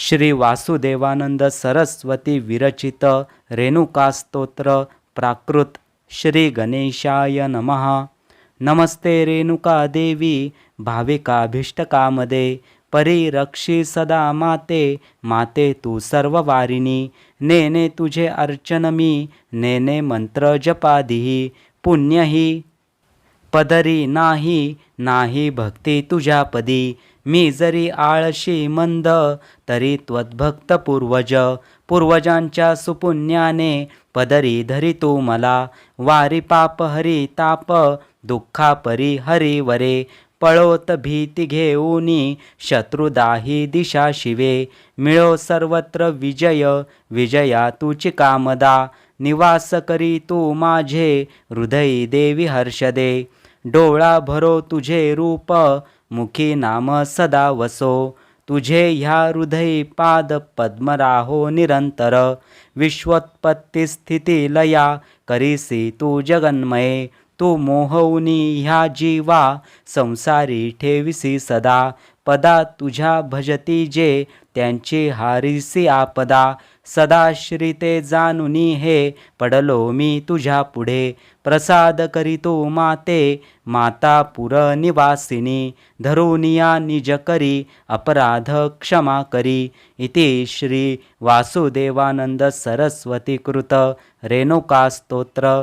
श्री वासुदेवानंद सरस्वती विरचित रेणुकास्तोत्र प्राकृत श्री गणेशाय नमः. नमस्ते रेणुका देवी भाविकाभीष्टकामदे परिरक्षी सदा माते माते तू सर्व वारिणी नेने तुझे अर्चन मी नेने मंत्र जपादिही पुण्यही. पदरी नाही नाही भक्ती तुझ्या पदी मी जरी आळशी मंद तरी त्वद्भक्त पूर्वज. पूर्वजांच्या सुपुण्याने पदरी धरी तू मला. वारी पाप हरी ताप दुःखा परी हरी वरे. पळोत भीती घेऊनी शत्रुदाही दिशा शिवे. मिळो सर्वत्र विजय विजया तुची कामदा. निवास करी तू माझे हृदयी देवी हर्षदे. डोळा भरो तुझे रूप मुखी नाम सदा वसो. तुझे ह्या हृदयी पाद पद्मराहो निरंतर. विश्वोत्पत्ती स्थिती लया करीसी तू जगन्मये. तू मोहवनी ह्या जीवा संसारी ठेविसी सदा. पदा तुझ्या भजती जे त्यांची हारिसी आपदा. सदा श्रीते जानुनी हे पडलो मी तुझ्या पुढे. प्रसाद करीतो माते माता पुर निवासिनी. धरुनिया निज करी अपराध क्षमा करी. इति श्री वासुदेवानंद सरस्वती कृत. रेणुका स्तोत्र